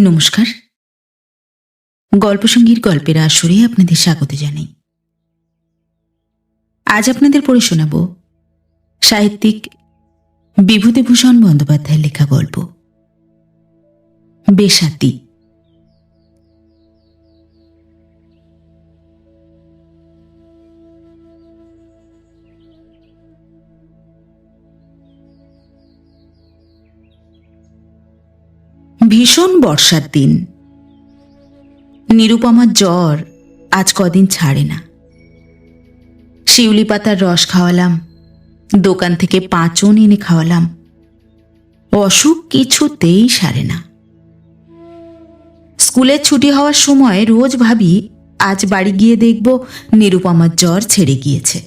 নমস্কার। গল্পসঙ্গীর গল্পের আসরে আপনাদের স্বাগত জানাই। আজ আপনাদের পড়ে শোনাব সাহিত্যিক বিভূতিভূষণ বন্দ্যোপাধ্যায়ের লেখা গল্প। বেসাতি ভীষণ বর্ষার দিন। নিরুপমার জ্বর আজ কদিন ছাড়ে না। শিউলি পাতার রস খাওয়ালাম, দোকান থেকে পাঁচন এনে খাওয়ালাম। অসুখ কিছুতেই সারে না। স্কুলের ছুটি হওয়ার সময় রোজ ভাবি, আজ বাড়ি গিয়ে দেখব নিরুপমার জ্বর ছেড়ে গিয়েছে।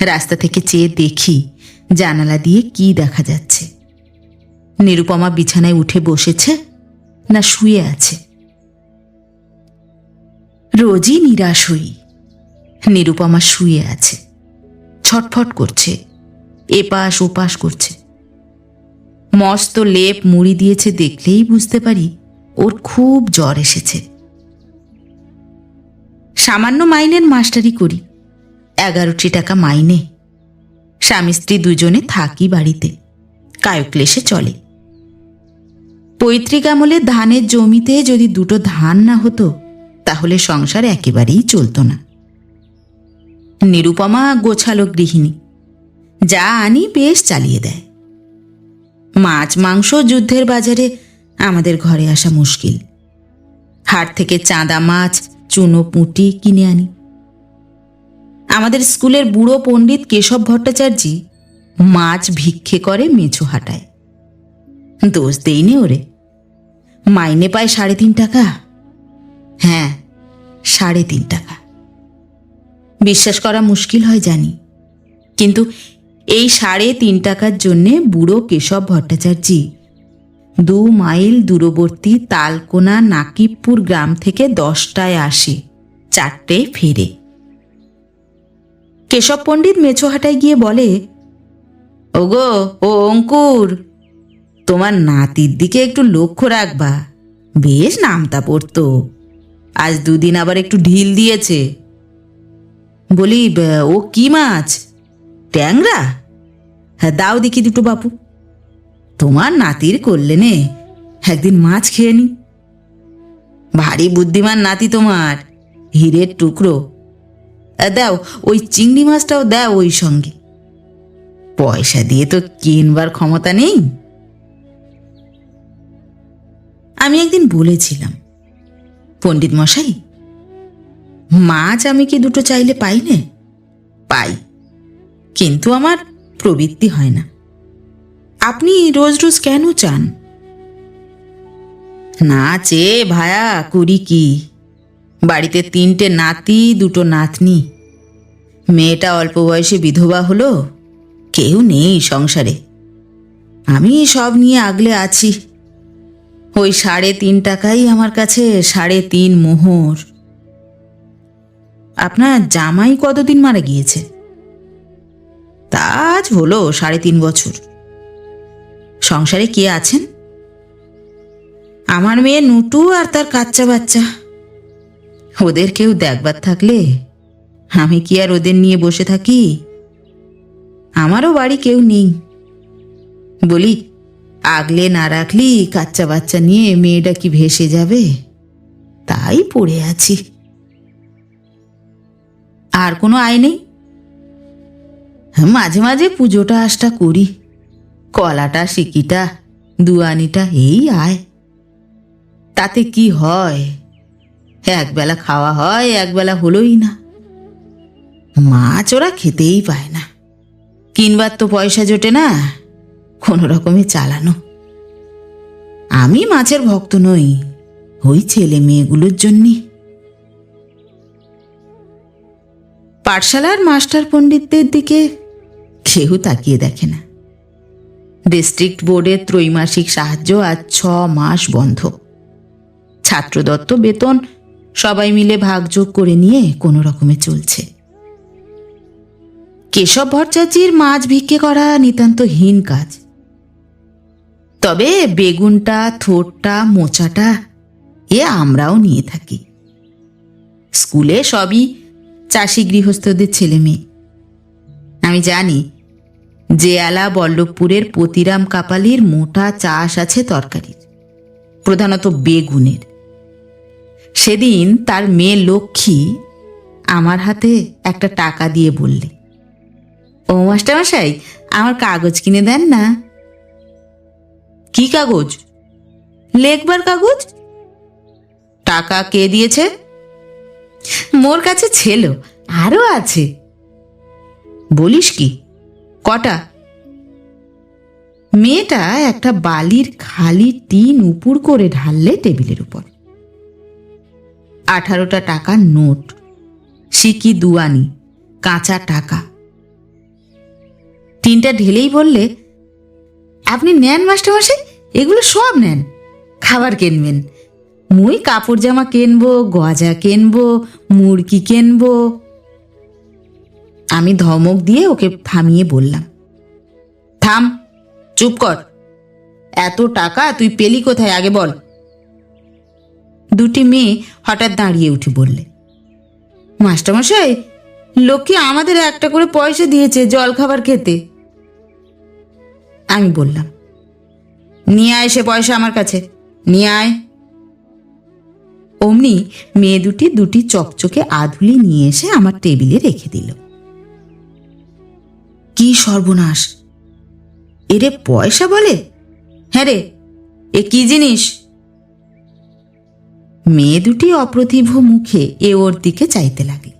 রাস্তা থেকে চেয়ে দেখি জানালা দিয়ে কি দেখা যাচ্ছে। নিরুপমা বিছানায় উঠে বসেছে, না শুয়ে আছে। রোজই নিরাশ হই। নিরুপমা শুয়ে আছে। ছটফট করছে। এপাশ ওপাশ করছে। মস্ত লেপ মুড়ি দিয়েছে দেখলেই বুঝতে পারি ওর খুব জ্বর এসেছে। সামান্য মাইনের মাস্টারি করি। এগারোটি টাকা মাইনে। স্বামী স্ত্রী দুজনে থাকি বাড়িতে। কায়ক্লেশে চলে। পৈতৃক আমলে ধানের জমিতে যদি দুটো ধান না হতো, তাহলে সংসার একেবারেই চলতো না। নিরুপমা গোছালো গৃহিণী, যা আনি বেশ চালিয়ে দেয়। মাছ মাংস যুদ্ধের বাজারে আমাদের ঘরে আসা মুশকিল। হাট থেকে চাঁদা মাছ, চুনো পুঁটি কিনে আনি। আমাদের স্কুলের বুড়ো পণ্ডিত কেশব ভট্টাচার্যি মাছ ভিক্ষে করে মেছু হাটায়। দোষ দেইনি ওরে। মাইনে পায় সাড়ে তিন টাকা? হ্যাঁ সাড়ে তিন টাকা। বিশ্বাস করা মুশকিল হয় জানি। কিন্তু এই সাড়ে তিন টাকার জন্যে বুড়ো কেশব ভট্টাচার্যি দু মাইল দূরবর্তী তালকোনা নাকিবপুর গ্রাম থেকে দশটায় আসে, চারটে ফেরে। কেশব পণ্ডিত মেছোহাটায় গিয়ে বলে ওগো, ও অঙ্কুর। তোমার নাতির দিকে একটু লক্ষ্য রাখবা। বেশ নামতা পড়তো। আজ দুদিন আবার একটু ঢিল দিয়েছে। বলি ও কি মাছ? ট্যাংরা? হ্যাঁ দাও দেখি দুটো বাপু। তোমার নাতির করলে নে একদিন মাছ খেয়ে নি। ভারী বুদ্ধিমান নাতি তোমার, হীরের টুকরো। দাও, ওই চিংড়ি মাছটাও দাও ওই সঙ্গে। পয়সা দিয়ে তো কিনবার ক্ষমতা নেই। আমি একদিন বলেছিলাম, পণ্ডিত মশাই, মাছ আমি কি দুটো চাইলে পাই নে? পাই, কিন্তু আমার প্রবৃত্তি হয় না। আপনি রোজ রোজ কেন চান? না চেয়ে ভায়া করি কি? বাড়িতে তিনটে নাতি, দুটো নাতনি। মেয়েটা অল্প বয়সে বিধবা হলো কেউ নেই সংসারে। আমি সব নিয়ে আগলে আছি। ওই সাড়ে তিন টাকাই আমার কাছে সাড়ে তিন মোহর। আপনার জামাই কতদিন মারা গিয়েছে? তা আজ হলো সাড়ে তিন বছর। সংসারে কে আছেন? আমার মেয়ে নুটু আর তার কাচ্চা বাচ্চা। ওদের কেউ দেখবার থাকলে আমি কি আর ওদের নিয়ে বসে থাকি? আমারও বাড়ি কেউ নেই। বলি, আগলে না রাখলি কাচ্চা বাচ্চা নিয়ে মেয়েটা কি ভেসে যাবে? তাই পড়ে আছি। আর কোনো আয় নেই? মাঝে মাঝে পুজোটা আশটা করি। কলাটা, সিকিটা, দুয়ানিটা, এই আয়। তাতে কি হয়? একবেলা খাওয়া হয়, একবেলা হলোই না। মাছ ওরা খেতেই পায় না। কিনবার তো পয়সা জোটে না, কোনো রকমে চালানো। আমি মাছের ভক্ত নই, ওই ছেলে মেয়েগুলোর জন্যে। পাঠশালার মাস্টার পণ্ডিতদের দিকে কেউ তাকিয়ে দেখে না। ডিস্ট্রিক্ট বোর্ডের ত্রৈমাসিক সাহায্য আজ ছ মাস বন্ধ। ছাত্রদত্ত বেতন সবাই মিলে ভাগযোগ করে নিয়ে কোনো রকমে চলছে। কেশব ভট্টাচার্যির মাছ ভিক্ষে করা নিতান্ত হীন কাজ। তবে বেগুনটা থোটটা মোচাটা এ আমরাও নিয়ে থাকি। স্কুলে সবই চাষি গৃহস্থদের ছেলে মেয়ে। আমি জানি আলা বল্লভপুরের পতিরাম কাপালির মোটা চাষ আছে তরকারির, প্রধানত বেগুনের। সেদিন তার মেয়ে লক্ষ্মী আমার হাতে একটা টাকা দিয়ে বললে ও মাস্টারমশাই, আমার কাগজ কিনে দেন না। কি কাগজ? লেখবার কাগজ? টাকা কে দিয়েছে? মোর কাছে ছিল আরও আছে। বলিস কি? কটা? মেয়েটা একটা বালির খালি টিন উপুর করে ঢাললে টেবিলের উপর। আঠারোটা টাকার নোট, সিকি দুয়ানি, কাঁচা টাকা। তিনটা ঢেলেই বললে, আপনি নেন, মাস্টারমশাই? এগুলো সব নেন। খাবার কিনবেন। মুই কাপড় জামা কিনবো, গজা কিনবো, মুরগি কিনবো। আমি ধমক দিয়ে ওকে থামিয়ে বললাম, থাম, চুপ কর। এত টাকা তুই পেলি কোথায় আগে বল। দুটি মেয়ে হঠাৎ দাঁড়িয়ে উঠে বললে, মাস্টারমশাই লক্ষ্মী আমাদের একটা করে পয়সা দিয়েছে জল খাবার খেতে। আমি বললাম, নিয়ে আয় সে পয়সা আমার কাছে, নিয়ে আয়। অমনি মেয়ে দুটি দুটি চকচকে আধুলি নিয়ে এসে আমার টেবিলে রেখে দিল। কি সর্বনাশ! এরে পয়সা বলে? হ্যাঁ রে, এ কি জিনিস? মেয়ে দুটি অপ্রতিভ মুখে এ ওর দিকে চাইতে লাগলে।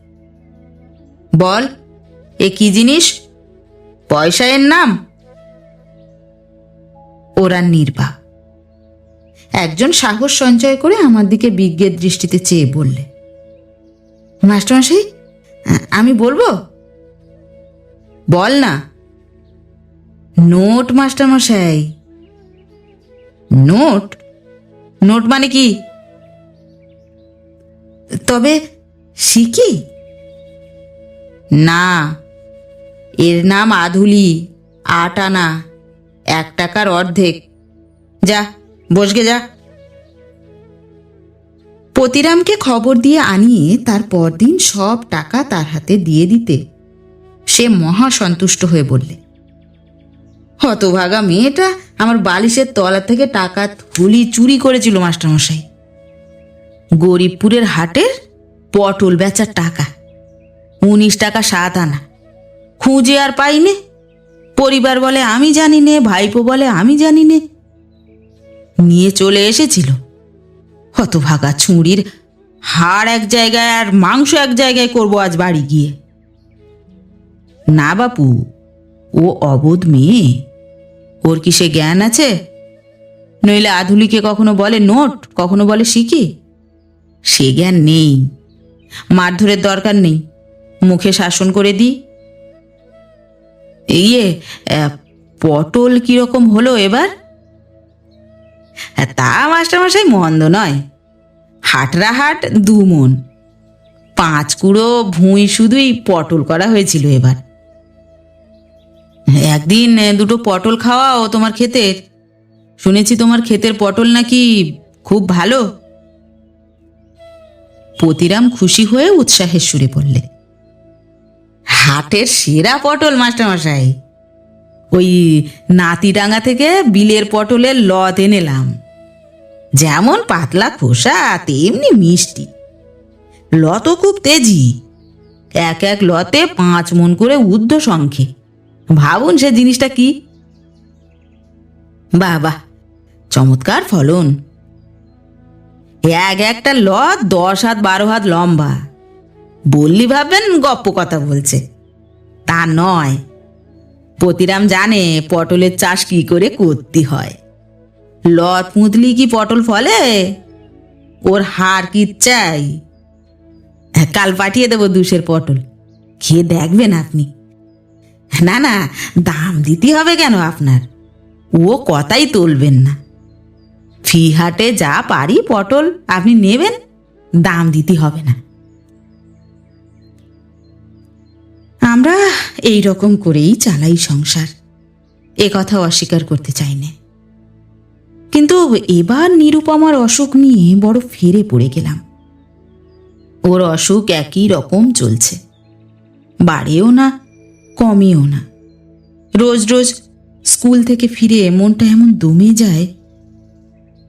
বল, এ কি জিনিস? পয়সা এর নাম? ওরা নির্বাক একজন সাহস সঞ্চয় করে আমার দিকে বিজ্ঞের দৃষ্টিতে চেয়ে বললে, মাস্টারমশাই, আমি বলব? বল না। নোট, মাস্টারমশাই। নোট? নোট মানে কি? তবে শিখি না, এর নাম আধুলি, আট আনা। এক টাকার অর্ধেক। যা, বসগে যা। পতিরামকে খবর দিয়ে আনিয়ে তার পরদিন সব টাকা তার হাতে দিয়ে দিতে সে মহা সন্তুষ্ট হয়ে বললে, হতভাগা মেয়েটা আমার বালিশের তলা থেকে টাকা থুলি চুরি করেছিল, মাস্টারমশাই। গরিবপুরের হাটের পটল বেচার টাকা, উনিশ টাকা সাত আনা, খুঁজে আর পাইনে। পরিবার বলে, আমি জানি নে, ভাইপো বলে, আমি জানি নে। নিয়ে চলে এসেছিল। হতভাগা ছুঁড়ির হাড় এক জায়গায় আর মাংস এক জায়গায় করব আজ বাড়ি গিয়ে। না বাপু, ও অবোধ মেয়ে। ওর কি সে জ্ঞান আছে? নইলে আধুলিকে কখনো বলে নোট, কখনো বলে শিখি? সে জ্ঞান নেই। মারধরের দরকার নেই। মুখে শাসন করে দিই। ইয়ে পটল কীরকম হলো এবার? তা মাস্টারমশাই মন্দ নয়। হাটরা হাট দু মন। পাঁচ কুড়ো ভুঁই শুধুই পটল করা হয়েছিল এবার। একদিন দুটো পটল খাওয়াও তোমার ক্ষেতের। শুনেছি তোমার ক্ষেতের পটল নাকি খুব ভালো। পতিরাম খুশি হয়ে উৎসাহের সুরে বললে হাটের সেরা পটল, মাস্টারমশাই। ওই নাতিডাঙ্গা থেকে বিলের পটলের লত এনেলাম। যেমন পাতলা খোসা, তেমনি মিষ্টি। লতও খুব তেজি। এক এক লতে পাঁচ মন করে ঊর্ধ্ব সংখ্যে ভাবুন সে জিনিসটা কি? বাহ চমৎকার ফলন। এক একটা লত দশ হাত বারো হাত লম্বা। বললি ভাববেন গপ্প কথা বলছে। তা নয়। পতিরাম জানে পটলের চাষ কি করে করতে হয়। লত পুঁতলি কি পটল ফলে? ওর হার কি চাই? কাল পাঠিয়ে দেবো দুশের পটল। খেয়ে দেখবেন আপনি। না না, দাম দিতে হবে কেন আপনার? ও কথাই তুলবেন না। ফি হাটে যা পারি পটল আপনি নেবেন, দাম দিতে হবে না। আমরা এই রকম করেই চালাই সংসার। এ কথা অস্বীকার করতে চাই না কিন্তু এবার নিরুপমার অসুখ নিয়ে বড় ফিরে পড়ে গেলাম। ওর অসুখ একই রকম চলছে। বাড়েও না, কমেও না। রোজ রোজ স্কুল থেকে ফিরে মনটা এমন দমে যায়।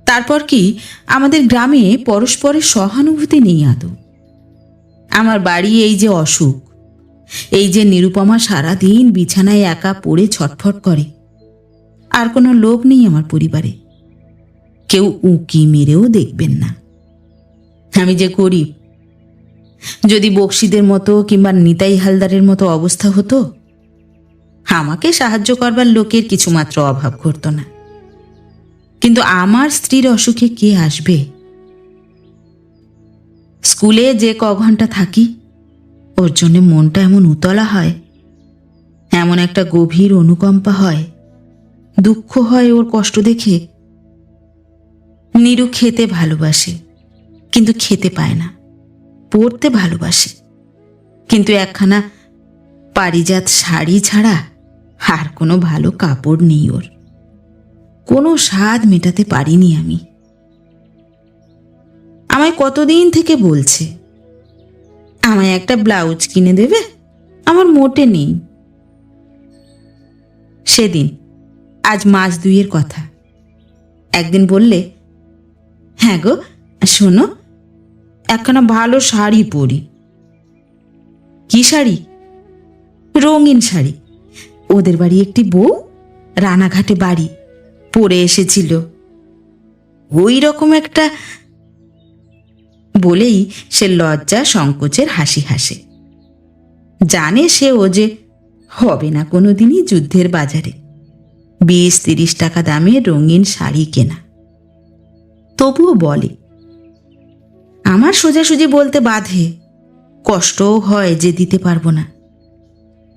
তারপর কি আমাদের গ্রামে পরস্পরের সহানুভূতি নেই আদৌ। আমার বাড়ি এই যে অসুখ এই যে নিরুপমা সারাদিন বিছানায় একা পড়ে ছটফট করে। আর কোনো লোক নেই আমার পরিবারে। কেউ উঁকি মেরেও দেখবেন না। আমি যে গরিব। যদি বক্সিদের মতো কিংবা নিতাই হালদারের মতো অবস্থা হতো, আমাকে সাহায্য করবার লোকের কিছুমাত্র অভাব ঘটত না। কিন্তু আমার স্ত্রীর অসুখে কে আসবে? স্কুলে যে ক ঘণ্টা থাকি ওর জন্য মনটা এমন উতলা হয়, এমন একটা গভীর অনুকম্পা হয়। দুঃখ হয় ওর কষ্ট দেখে। নিরু খেতে ভালোবাসে, কিন্তু খেতে পায় না। পরতে ভালোবাসে, কিন্তু একখানা পারিজাত শাড়ি ছাড়া আর কোনো ভালো কাপড় নেই ওর। কোনো স্বাদ মেটাতে পারিনি আমি। আমায় কতদিন থেকে বলছে আমায় একটা ব্লাউজ কিনে দেবে? আমার মোটে নেই। সেদিন, আজ মাস দুইয়ের কথা। একদিন বললে হ্যাঁ গো, শোনো, একখানা ভালো শাড়ি পরি। কি শাড়ি? রঙিন শাড়ি। ওদের বাড়ি একটি বউ, রানাঘাটে বাড়ি পরে এসেছিল। ওই রকম একটা বলেই সে লজ্জা সংকোচের হাসি হাসে। জানে সে ও যে হবে না কোনোদিনই যুদ্ধের বাজারে। বিশ তিরিশ টাকা দামে রঙিন শাড়ি কেনা। তবুও বলে, আমার সোজাসুজি বলতে বাধে, কষ্টও হয় যে দিতে পারব না।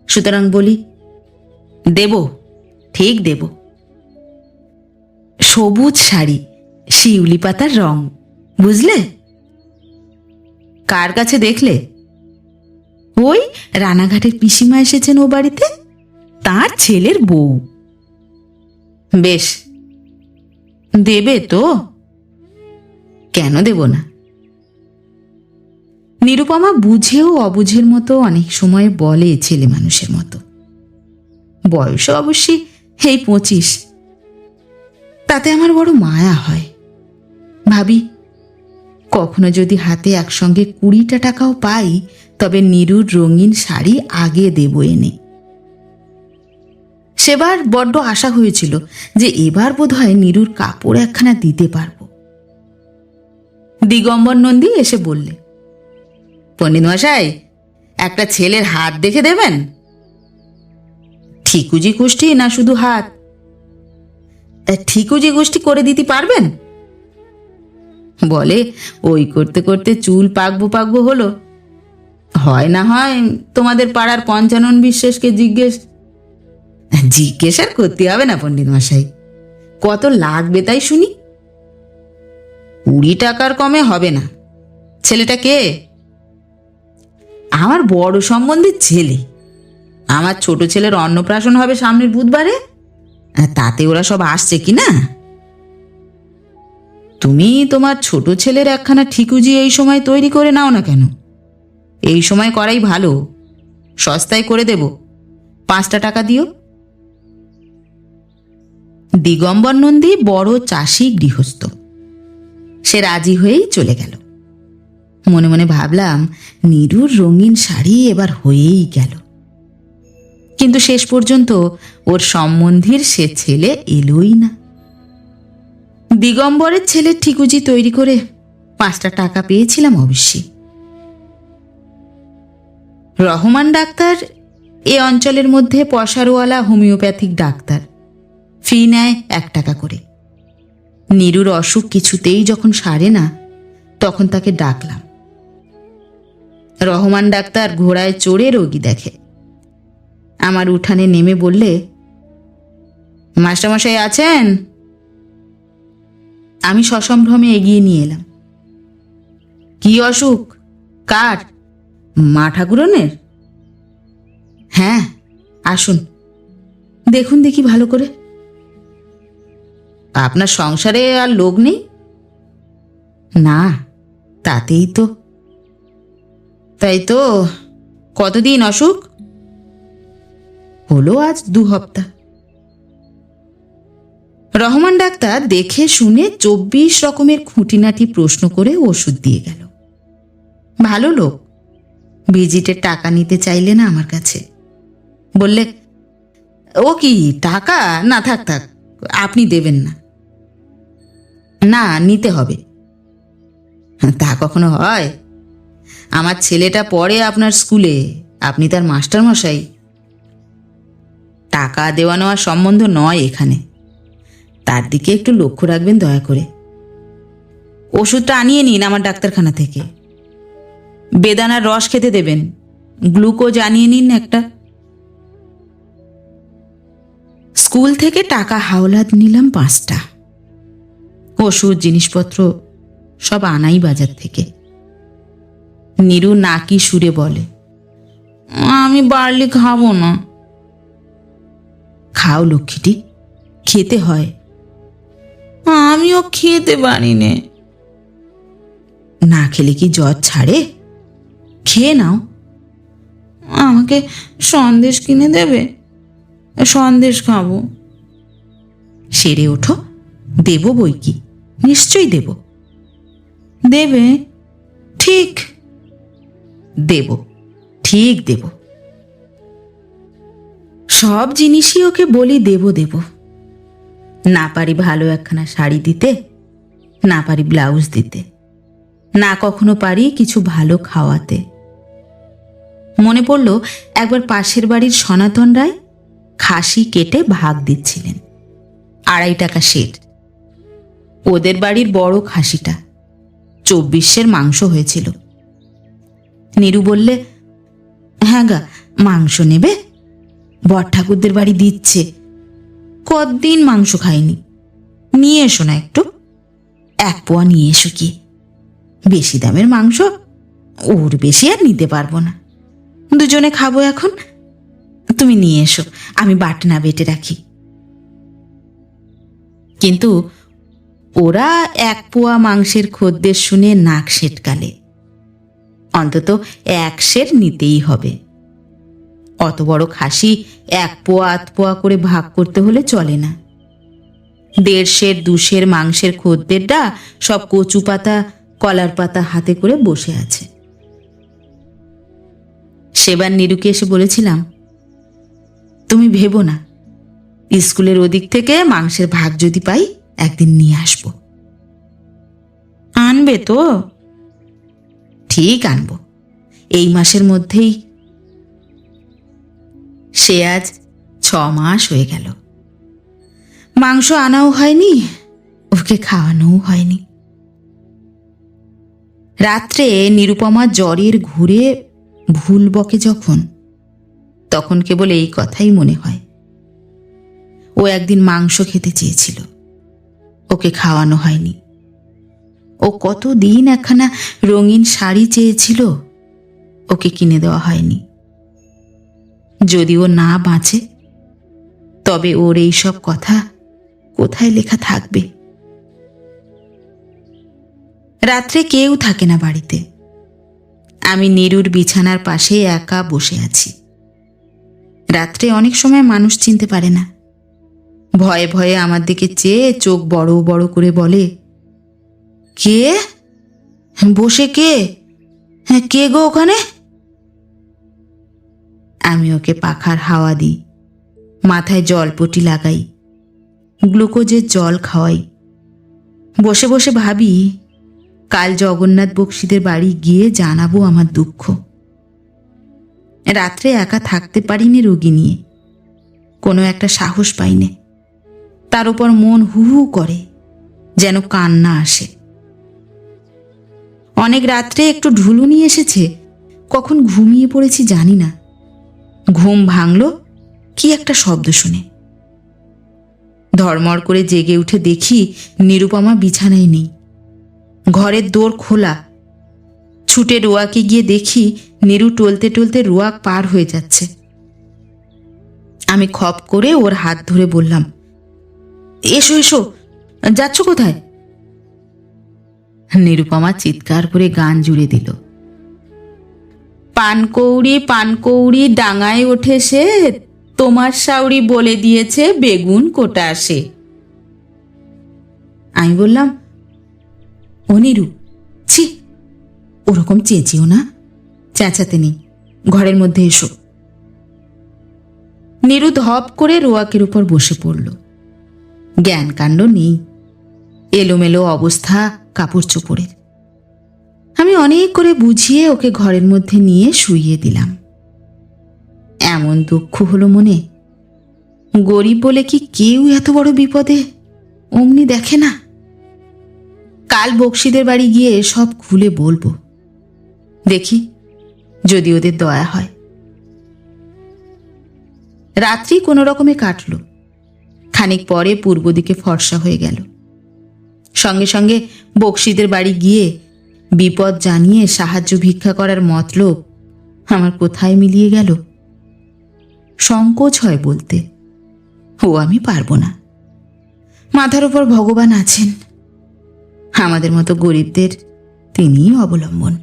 সুতরাং বলি, দেব, ঠিক দেব। সবুজ শাড়ি, শিউলি পাতার রং, বুঝলে? কার কাছে দেখলে? ওই রানাঘাটের পিসিমা এসেছেন ও বাড়িতে? তার ছেলের বউ। বেশ। দেবে তো। কেন দেব না? নিরুপমা বুঝেও অবুঝের মতো অনেক সময় বলে ছেলে মানুষের মতো। বয়স অবশ্যই এই পঁচিশ। তাতে আমার বড় মায়া হয়। ভাবি কখনো যদি হাতে একসঙ্গে কুড়িটা টাকাও পাই, তবে নিরুর রঙিন শাড়ি আগে দেব এনে। সেবার বড্ড আশা হয়েছিল যে এবার বোধহয় নিরুর কাপড় একখানা দিতে পারব। দিগম্বর নন্দী এসে বললে, পণ্ডিত মশাই, একটা ছেলের হাত দেখে দেবেন? ঠিকুজি গোষ্ঠী না শুধু হাত? ঠিকুজি গোষ্ঠী করে দিতে পারবেন? বলে, ওই করতে করতে চুল পাকবো পাকবো হলো। হয় না হয় তোমাদের পাড়ার পঞ্চানন বিশ্বাসকে জিজ্ঞেস জিজ্ঞেস আর করতে হবে না পণ্ডিত মশাই। কত লাগবে তাই শুনি? কুড়ি টাকার কমে হবে না। ছেলেটা কে? আমার বড় সম্বন্ধের ছেলে। আমার ছোট ছেলের অন্নপ্রাশন হবে সামনের বুধবারে। তাতে ওরা সব আসছে কি না? তুমি তোমার ছোট ছেলের একখানা ঠিকুজি এই সময় তৈরি করে নাও না কেন? এই সময় করাই ভালো। সস্তায় করে দেব। পাঁচটা টাকা দিও। দিগম্বর নন্দী বড় চাষি গৃহস্থ। সে রাজি হয়েই চলে গেল। মনে মনে ভাবলাম, নিরুর রঙিন শাড়ি এবার হয়েই গেল। কিন্তু শেষ পর্যন্ত ওর সম্বন্ধীর সে ছেলে এলোই না। দিগম্বরের ছেলে ঠিকুজি তৈরি করে পাঁচটা টাকা পেয়েছিলাম অবশ্যই। রহমান ডাক্তার এ অঞ্চলের মধ্যে পশারওয়ালা, হোমিওপ্যাথিক ডাক্তার। ফি নেয় এক টাকা করে। নিরুর অসুখ কিছুতেই যখন সারে না, তখন তাকে ডাকলাম। রহমান ডাক্তার ঘোড়ায় চড়ে রোগী দেখে। আমার উঠানে নেমে বললে, মাস্টারমশাই আছেন? আমি সসম্ভ্রমে এগিয়ে নিয়ে এলাম। কি অসুখ? কার? মা ঠাকুরনের? হ্যাঁ আসুন। দেখুন দেখি ভালো করে। আপনার সংসারে আর লোক নেই? না, তাতেই তো। তাই তো, কতদিন অসুখ? হলো আজ দু হপ্তা। রহমান ডাক্তার দেখে শুনে চব্বিশ রকমের খুঁটিনাটি প্রশ্ন করে ওষুধ দিয়ে গেল। ভালো লোক। ভিজিটের টাকা নিতে চাইলে না আমার কাছে। বললে, ও কি, টাকা? না, থাক থাক, আপনি দেবেন না। না, নিতে হবে। তা কখনো হয়? আমার ছেলেটা পড়ে আপনার স্কুলে, আপনি তার মাস্টার মশাই টাকা দেওয়া নেওয়ার সম্বন্ধ নয় এখানে। তার দিকে একটু লক্ষ্য রাখবেন দয়া করে। ওষুধটা আনিয়ে নিন আমার ডাক্তারখানা থেকে। বেদানার রস খেতে দেবেন। গ্লুকোজ আনিয়ে নিন একটা। স্কুল থেকে টাকা হাওলাত নিলাম পাঁচটা। ওষুধ, জিনিসপত্র সব আনাই বাজার থেকে। নিরু নাকি সুরে বলে, আমি বাড়লি খাব না। খাও লক্ষ্মীটি, খেতে হয়। আমিও খেতে পারি নে না খেলে কি জ্বর ছাড়ে? খেয়ে নাও। আমাকে সন্দেশ কিনে দেবে? সন্দেশ খাব। সেরে ওঠো। দেব বই কি? নিশ্চয়ই দেব। দেবে? ঠিক। দেব। ঠিক দেব। সব জিনিসই ওকে বলি দেব দেব। না পারি ভালো একখানা শাড়ি দিতে, না পারি ব্লাউজ দিতে, না কখনো পারি কিছু ভালো খাওয়াতে। মনে পড়ল একবার পাশের বাড়ির সনাতন রায় খাসি কেটে ভাগ দিচ্ছিলেন, আড়াই টাকা শের ওদের বাড়ির বড় খাসিটা চব্বিশের মাংস হয়েছিল। নিরু বললে হ্যাঁ গা, মাংস নেবে বর ঠাকুরদের বাড়ি দিচ্ছে কদিন মাংস খাইনি? নিয়ে এসো না একটু। এক পোয়া নিয়ে এসো কি বেশি দামের মাংস ওর বেশি আর নিতে পারব না। দুজনে খাব এখন। তুমি নিয়ে এসো, আমি বাটনা বেটে রাখি। কিন্তু ওরা এক পোয়া মাংসের খদ্দের শুনে নাক সেটকালে। অন্তত এক সের নিতেই হবে। অত বড় খাসি এক পোয়া, আধ পোয়া করে ভাগ করতে হলে চলে না। দেড়শের, দুশের মাংসের খদ্দেরটা সব কচু পাতা, কলার পাতা হাতে করে বসে আছে। সেবার নিরুকে এসে বলেছিলাম, তুমি ভেবো না, স্কুলের ওদিক থেকে মাংসের ভাগ যদি পাই, একদিন নিয়ে আসব। আনবে তো? ঠিক আনব। এই মাসের মধ্যেই সে আজ ছ মাস হয়ে গেল। মাংস আনাও হয়নি, ওকে খাওয়ানোও হয়নি। রাত্রে নিরুপমা জ্বরের ঘুরে ভুল বকে যখন, তখন কেবল এই কথাই মনে হয়। ও একদিন মাংস খেতে চেয়েছিল, ওকে খাওয়ানো হয়নি। ও কত দিন একখানা রঙিন শাড়ি চেয়েছিল, ওকে কিনে দেওয়া হয়নি। যদি ও না বাঁচে, তবে ওর এই সব কথা কোথায় লেখা থাকবে? রাত্রে কেউ থাকে না বাড়িতে। আমি নিরুর বিছানার পাশে একা বসে আছি। রাত্রে অনেক সময় মানুষ চিনতে পারে না। ভয়ে ভয়ে আমার দিকে চেয়ে চোখ বড় বড় করে বলে, কে? বসে কে? হ্যাঁ কে গো ওখানে? আমি ওকে পাখার হাওয়া দিই। মাথায় জলপটি লাগাই। গ্লুকোজের জল খাওয়াই। বসে বসে ভাবি, কাল জগন্নাথ বক্সিদের বাড়ি গিয়ে জানাব আমার দুঃখ। রাত্রে একা থাকতে পারিনি রোগী নিয়ে। কোনো একটা সাহস পাইনে। তার উপর মন হু হু করে, যেন কান্না আসে। অনেক রাত্রে একটু ঢুলুনি এসেছে, কখন ঘুমিয়ে পড়েছি জানি না। ঘুম ভাঙল, কি একটা শব্দ শুনে। ধর্মর করে জেগে উঠে দেখি নিরুপমা বিছানায় নেই। ঘরের দোর খোলা। ছুটে রোয়াকে গিয়ে দেখি নিরু টলতে টলতে রোয়াক পার হয়ে যাচ্ছে। আমি খপ করে ওর হাত ধরে বললাম, এসো এসো, যাচ্ছ কোথায়? নিরুপমা চিৎকার করে গান জুড়ে দিল। পানকৌড়ি পানকৌড়ি ডাঙায় ওঠে সে। তোমার সাউরি বলে দিয়েছে, বেগুন কোটা আসে আমি বললাম ও নিরু ছি, ওরকম চেঁচিও না। চেঁচাতে নেই, ঘরের মধ্যে এসো। নিরু ধপ করে রোয়াকের উপর বসে পড়ল। জ্ঞানকাণ্ড নেই, এলোমেলো অবস্থা কাপড় চোপড়ের। আমি অনেক করে বুঝিয়ে ওকে ঘরের মধ্যে নিয়ে শুইয়ে দিলাম। এমন দুঃখ হলো মনে। গরিব বলে কি কেউ এত বড় বিপদে? অমনি দেখে না। কাল বক্সিদের বাড়ি গিয়ে সব খুলে বলব। দেখি, যদি ওদের দয়া হয়। রাত্রি কোনো রকমে কাটল। খানিক পরে পূর্ব দিকে ফর্সা হয়ে গেল। সঙ্গে সঙ্গে বক্সিদের বাড়ি গিয়ে বিপদ জানিয়ে সাহায্য ভিক্ষা করার মতলব আমার কোথায় মিলিয়ে গেল? সংকোচ হয় বলতে। ও আমি পারব না। মাথার উপর ভগবান আছেন। আমাদের মতো গরিবদের তিনিই অবলম্বন।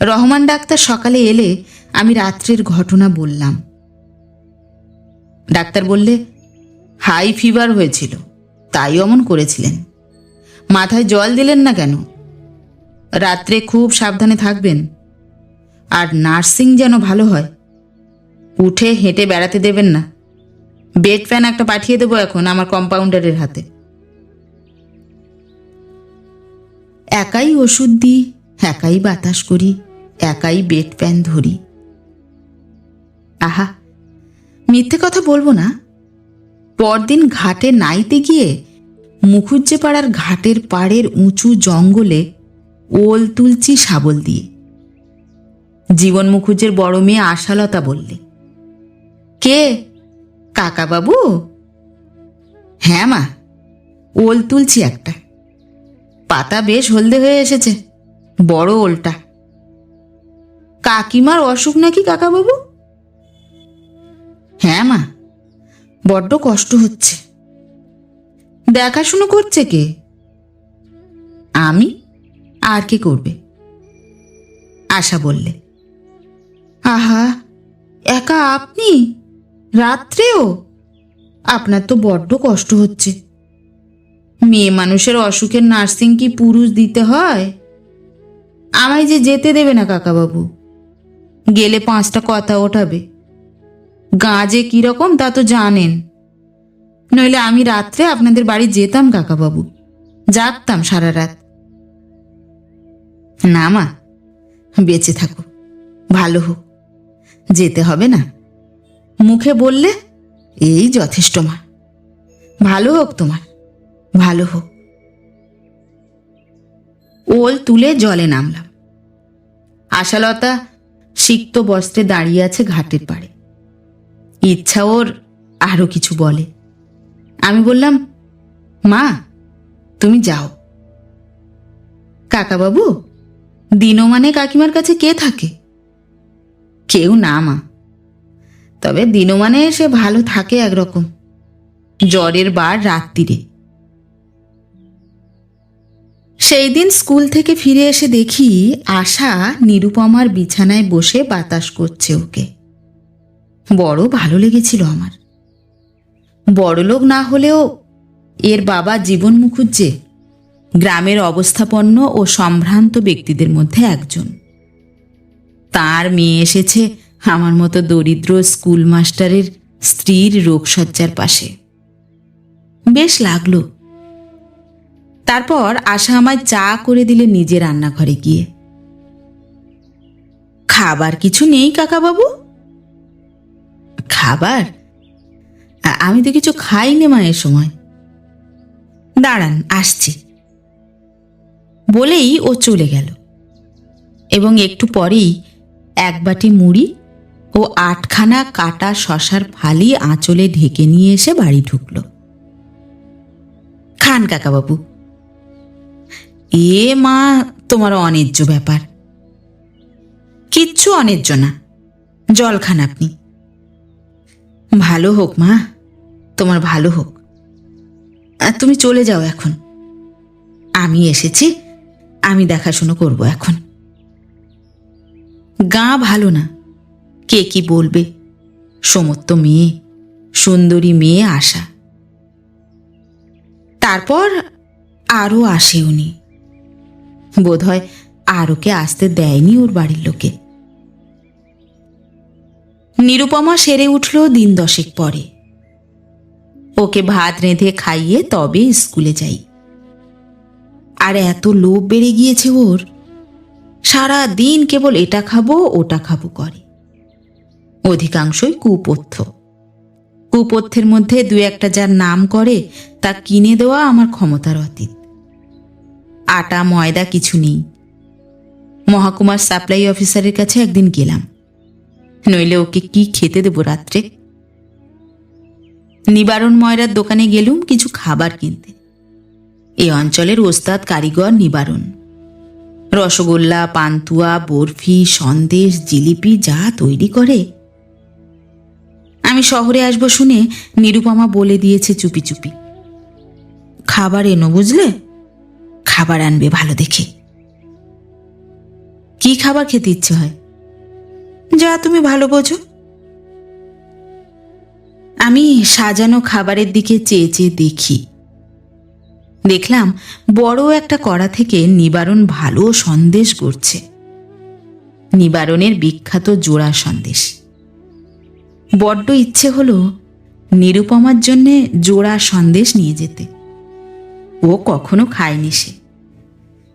রহমান ডাক্তার সকালে এলে আমি রাত্রের ঘটনা বললাম। ডাক্তার বললে, হাই ফিভার হয়েছিল, তাই অমন করেছিলেন। মাথায় জল দিলেন না কেন? রাত্রে খুব সাবধানে থাকবেন। আর নার্সিং যেন ভালো হয়। উঠে হেঁটে বেড়াতে দেবেন না। বেড ফ্যান একটা পাঠিয়ে দেবো এখন আমার কম্পাউন্ডারের হাতে। একাই ওষুধ দিই, একাই বাতাস করি, একাই বেড প্যান ধরি। আহা, মিথ্যে কথা বলব না। পরদিন ঘাটে নাইতে গিয়ে মুখুজ্জে পাড়ার ঘাটের পাড়ের উঁচু জঙ্গলে ওল তুলছি শাবল দিয়ে। জীবন মুখুজ্জের বড় মেয়ে আশালতা বললে, কে? কাকাবাবু? হ্যাঁ মা, ওল তুলছি একটা। পাতা বেশ হলদে হয়ে এসেছে, বড় ওলটা। কাকিমার অসুখ নাকি কাকাবাবু? হ্যাঁ মা, বড্ড কষ্ট হচ্ছে। দেখাশুনো করছে কে? আমি? আর কে করবে? আশা বললে। আহা, একা আপনি? রাত্রেও? আপনার তো বড্ড কষ্ট হচ্ছে। মেয়ে মানুষের অসুখের নার্সিং কি পুরুষ দিতে হয়? আমায় যে যেতে দেবে না কাকাবাবু। গেলে পাঁচটা কথা ওঠাবে। গাঁ যে কীরকম তা তো জানেন। নইলে আমি রাত্রে আপনাদের বাড়ি যেতাম কাকাবাবু। জাগতাম সারা রাত। না মা, বেঁচে থাকো। ভালো হোক। যেতে হবে না। মুখে বললে, এই যথেষ্ট মা। ভালো হোক তোমার। ভালো হোক। ওল তুলে জলে নামলাম। আশালতা সিক্ত বস্ত্রে দাঁড়িয়ে আছে ঘাটের পাড়ে। ইচ্ছা ওর আরও কিছু বলে। আমি বললাম, মা, তুমি যাও। কাকাবাবু, দিনও মানে কাকিমার কাছে কে থাকে? কেউ না, মা। তবে দিনও মানে সে ভালো থাকে একরকম, জ্বরের বার রাত্রিরে। সেই দিন স্কুল থেকে ফিরে এসে দেখি আশা নিরুপমার বিছানায় বসে বাতাস করছে ওকে। বড় ভালো লেগেছিল আমার। বড়লোক না হলেও এর বাবা জীবন মুখুজ্জে, গ্রামের অবস্থাপন্ন ও সম্ভ্রান্ত ব্যক্তিদের মধ্যে একজন। তার মেয়ে এসেছে আমার মতো দরিদ্র স্কুল মাস্টারের স্ত্রীর রোগসজ্জার পাশে। বেশ লাগল। তারপর আশা আমায় চা করে দিলে নিজে রান্নাঘরে গিয়ে। খাবার কিছু নেই, কাকাবাবু? খাবার? আ- আমি তো কিছু খাইনি মায়ের সময়। দাঁড়ান, আসছি। বলেই ও চলে গেল। এবং একটু পরেই এক বাটি মুড়ি ও আটখানা কাটা শশার ফালি আঁচলে ঢেকে নিয়ে এসে বাড়ি ঢুকল। খান কাকাবাবু, এ মা, তোমার অন্যায্য ব্যাপার। কিচ্ছু অন্যায্য না জল খান আপনি। ভালো হোক মা। তোমার ভালো হোক। আহ, তুমি চলে যাও এখন। আমি এসেছি আমি দেখাশুনো করব এখন। গা ভালো না কে কি বলবে? সমস্ত মেয়ে সুন্দরী মেয়ে আশা। তারপর আরও আসে উনি। বোধহয় আরোকে আসতে দেয়নি ওর বাড়ির লোকে। নিরুপমা সেরে উঠল দিন দশেক পরে। ওকে ভাত রেঁধে খাইয়ে তবে স্কুলে যাই। আর এত লোভ বেড়ে গিয়েছে ওর। সারা দিন কেবল এটা খাব, ওটা খাব করে। অধিকাংশই কুপথ্য। কুপথ্যের মধ্যে দু একটা যার নাম করে, তা কিনে দেওয়া আমার ক্ষমতার অতীত। আটা, ময়দা কিছু নেই। মহাকুমার সাপ্লাই অফিসারের কাছে একদিন গেলাম। নইলে ওকে কি খেতে দেবো রাত্রে? নিবারণ ময়রার দোকানে গেলুম কিছু খাবার কিনতে। এই অঞ্চলের ওস্তাদ কারিগর নিবারণ। রসগোল্লা, পান্তুয়া, বরফি, সন্দেশ, জিলিপি যা তৈরি করে। আমি শহরে আসব শুনে নিরুপমা বলে দিয়েছে চুপি চুপি। খাবার এনো বুঝলে? খাবার আনবে ভালো দেখে। কি খাবার খেতে ইচ্ছে হয়? যা তুমি ভালো বোঝো। আমি সাজানো খাবারের দিকে চেয়ে চেয়ে দেখি। দেখলাম বড় একটা কড়া থেকে নিবারণ ভালো সন্দেশ করছে নিবারণের বিখ্যাত জোড়া সন্দেশ। বড্ড ইচ্ছে হলো নিরুপমার জন্যে জোড়া সন্দেশ নিয়ে যেতে। ও কখনো খায়নি সে।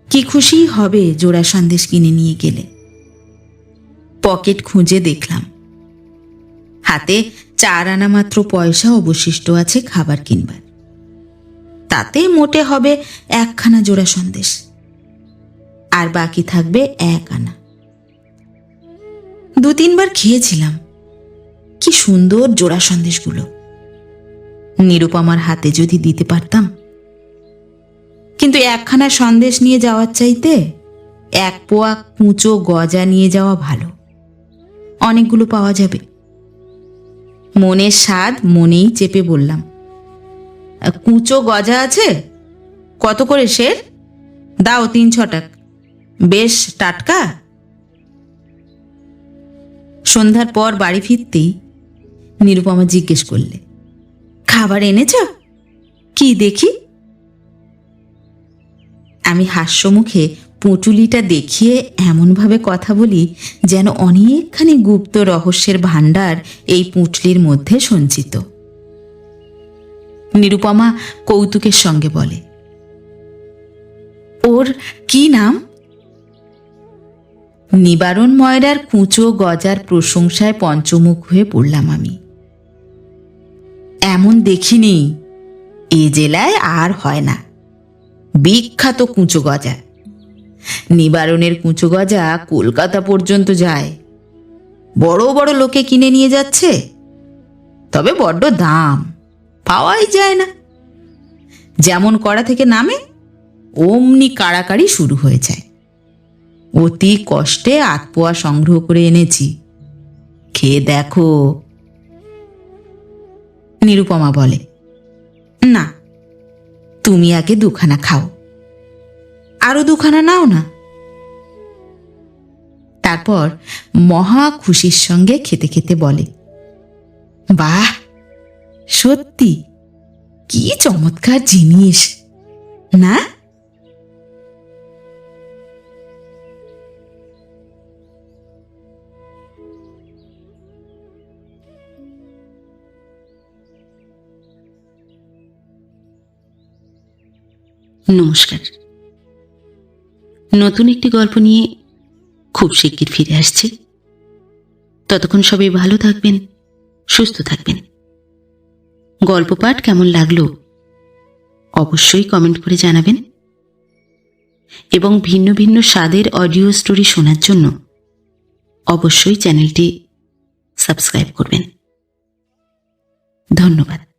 কি খুশি হবে জোড়া সন্দেশ কিনে নিয়ে গেলে। পকেট খুঁজে দেখলাম। হাতে চার আনা মাত্র পয়সা অবশিষ্ট আছে খাবার কিনবার। তাতে মোটে হবে একখানা জোড়া সন্দেশ। আর বাকি থাকবে এক আনা। দু তিনবার খেয়েছিলাম। কি সুন্দর জোড়া সন্দেশগুলো। নিরুপমার হাতে যদি দিতে পারতাম। কিন্তু একখানা সন্দেশ নিয়ে যাওয়ার চাইতে এক পোয়া কুঁচো গজা নিয়ে যাওয়া ভালো। অনেকগুলো পাওয়া যাবে। মনের স্বাদ মনেই চেপে বললাম "আহ, কুঁচো গজা আছে? কত করে শের? দাও তিন ছটাক। বেশ টাটকা? সন্ধ্যার পর বাড়ি ফিরতেই নিরুপমা জিজ্ঞেস করলে খাবার এনেছ? কি দেখি? আমি হাস্যমুখে পুঁটুলিটা দেখিয়ে এমনভাবে কথা বলি যেন অনেকখানি গুপ্ত রহস্যের ভাণ্ডার এই পুঁটলির মধ্যে সঞ্চিত। নিরুপমা কৌতুকের সঙ্গে বলে, ওর কি নাম? নিবারণ ময়রার কুঁচো গজার প্রশংসায় পঞ্চমুখ হয়ে পড়লাম আমি। এমন দেখিনি, এ জেলায় আর হয় না। বিখ্যাত কুঁচো গজা। নিবারণের কুঁচো গজা কলকাতা পর্যন্ত যায়। বড় বড় লোকে কিনে নিয়ে যাচ্ছে। তবে বড্ড দাম, পাওয়াই যায় না। যেমন কড়া থেকে নামে, অমনি কাড়াকাড়ি শুরু হয়ে যায়। অতি কষ্টে আতপোয়া সংগ্রহ করে এনেছি। খেয়ে দেখো। নিরুপমা বলে, না, তুমি আগে দুখানা খাও। আরও দুখানা নাও না। তারপর মহা খুশির সঙ্গে খেতে খেতে বলে, বাহ, সত্যি, কি চমৎকার জিনিস, না? নমস্কার। নতুন একটি গল্প নিয়ে খুব শিগগির ফিরে আসছি। ততক্ষণ সবাই ভালো থাকবেন, সুস্থ থাকবেন। গল্প পাঠ কেমন লাগল অবশ্যই কমেন্ট করে জানাবেন। এবং ভিন্ন ভিন্ন স্বাদের অডিও স্টোরি শোনার জন্য অবশ্যই চ্যানেলটি সাবস্ক্রাইব করবেন। ধন্যবাদ।